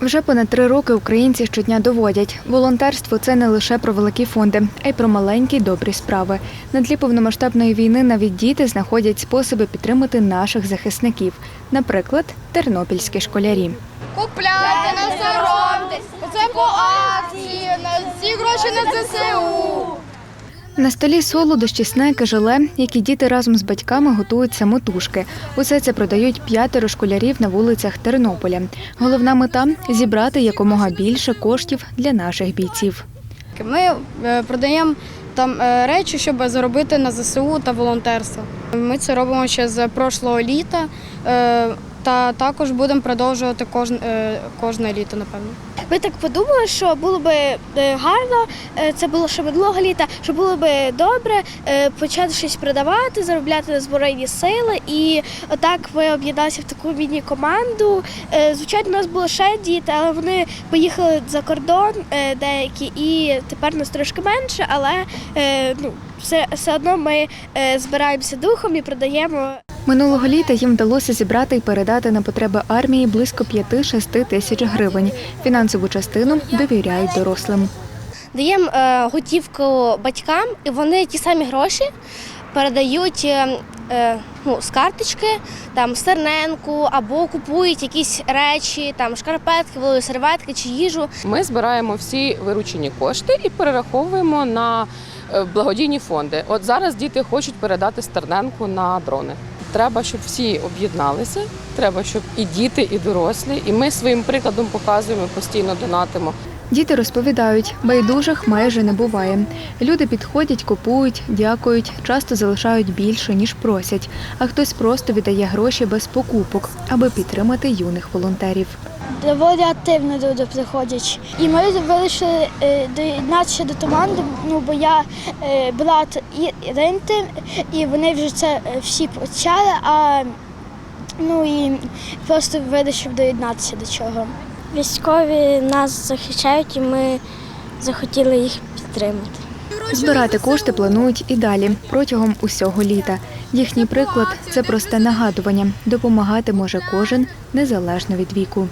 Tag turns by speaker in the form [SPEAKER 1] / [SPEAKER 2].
[SPEAKER 1] Вже понад три роки українці щодня доводять, волонтерство це не лише про великі фонди, а й про маленькі добрі справи. На тлі повномасштабної війни навіть діти знаходять способи підтримати наших захисників, наприклад, тернопільські школярі.
[SPEAKER 2] Купляйте, не соромтесь. Це по акції, на всі гроші на ЗСУ.
[SPEAKER 1] На столі солодощі, снеки, желе, які діти разом з батьками готують самотужки. Усе це продають п'ятеро школярів на вулицях Тернополя. Головна мета зібрати якомога більше коштів для наших бійців.
[SPEAKER 2] Ми е, продаємо там е, речі, щоб заробити на ЗСУ та волонтерство. Ми це робимо ще з прошлого літа. е, Та також будемо продовжувати кожне, кожне літо, напевно.
[SPEAKER 3] Ми так подумали, що було би е, гарно, е, це було ще минулого літа, що було би добре е, почати щось продавати, заробляти на збройні сили. І отак ми об'єдналися в таку міні-команду. Звичайно, у нас було ще діти, але вони поїхали за кордон деякі, і тепер нас трошки менше, але ну, все, все одно ми збираємося духом і продаємо.
[SPEAKER 1] Минулого літа їм вдалося зібрати і передати на потреби армії близько 5-6 тисяч гривень. Фінансову частину довіряють дорослим.
[SPEAKER 3] даємо е, готівку батькам, і вони ті самі гроші передають е, е, ну, з карточки, там стерненку, або купують якісь речі, там шкарпетки, вологі серветки чи їжу.
[SPEAKER 4] Ми збираємо всі виручені кошти і перераховуємо на благодійні фонди. От зараз діти хочуть передати стерненку на дрони. Треба, щоб всі об'єдналися. Треба, щоб і діти, і дорослі. І ми своїм прикладом показуємо, постійно донатимо.
[SPEAKER 1] Діти розповідають, байдужих майже не буває. Люди підходять, купують, дякують, часто залишають більше, ніж просять, а хтось просто віддає гроші без покупок, аби підтримати юних волонтерів.
[SPEAKER 3] Доволі активно люди приходять. І ми вирішили е, доєднатися до команди, ну бо я е, брат і Іринти, і вони вже це е, всі почали, а ну і просто вирішив доєднатися до чого. Військові нас захищають і ми захотіли їх підтримати.
[SPEAKER 1] Збирати кошти планують і далі протягом усього літа. Їхній приклад це просте нагадування. Допомагати може кожен незалежно від віку.